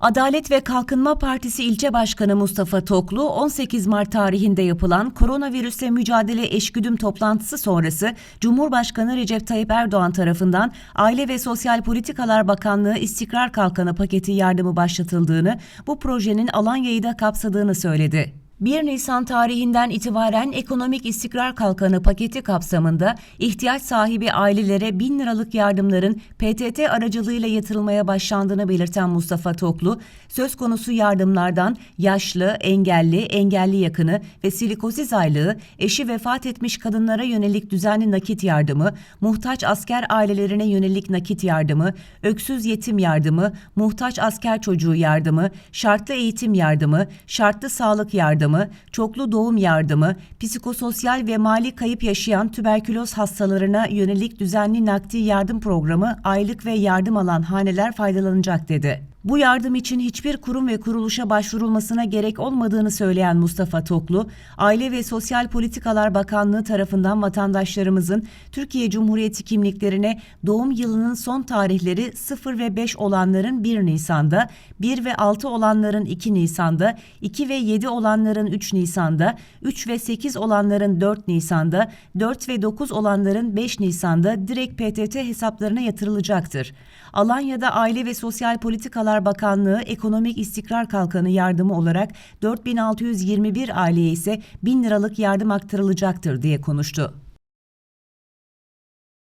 Adalet ve Kalkınma Partisi İlçe Başkanı Mustafa Toklu, 18 Mart tarihinde yapılan koronavirüsle mücadele eşgüdüm toplantısı sonrası Cumhurbaşkanı Recep Tayyip Erdoğan tarafından Aile ve Sosyal Politikalar Bakanlığı İstikrar Kalkanı paketi yardımı başlatıldığını, bu projenin Alanya'yı da kapsadığını söyledi. 1 Nisan tarihinden itibaren Ekonomik İstikrar Kalkanı paketi kapsamında ihtiyaç sahibi ailelere 1000 liralık yardımların PTT aracılığıyla yatırılmaya başlandığını belirten Mustafa Toklu, söz konusu yardımlardan yaşlı, engelli, engelli yakını ve silikoziz aylığı, eşi vefat etmiş kadınlara yönelik düzenli nakit yardımı, muhtaç asker ailelerine yönelik nakit yardımı, öksüz yetim yardımı, muhtaç asker çocuğu yardımı, şartlı eğitim yardımı, şartlı sağlık yardımı, çoklu doğum yardımı, psikososyal ve mali kayıp yaşayan tüberküloz hastalarına yönelik düzenli nakdi yardım programı aylık ve yardım alan haneler faydalanacak dedi. Bu yardım için hiçbir kurum ve kuruluşa başvurulmasına gerek olmadığını söyleyen Mustafa Toklu, Aile ve Sosyal Politikalar Bakanlığı tarafından vatandaşlarımızın Türkiye Cumhuriyeti kimliklerine doğum yılının son tarihleri 0 ve 5 olanların 1 Nisan'da, 1 ve 6 olanların 2 Nisan'da, 2 ve 7 olanların 3 Nisan'da, 3 ve 8 olanların 4 Nisan'da, 4 ve 9 olanların 5 Nisan'da direkt PTT hesaplarına yatırılacaktır. Alanya'da Aile ve Sosyal Politikalar Bakanlığı Ekonomik İstikrar Kalkanı yardımı olarak 4621 aileye ise 1000 liralık yardım aktarılacaktır diye konuştu.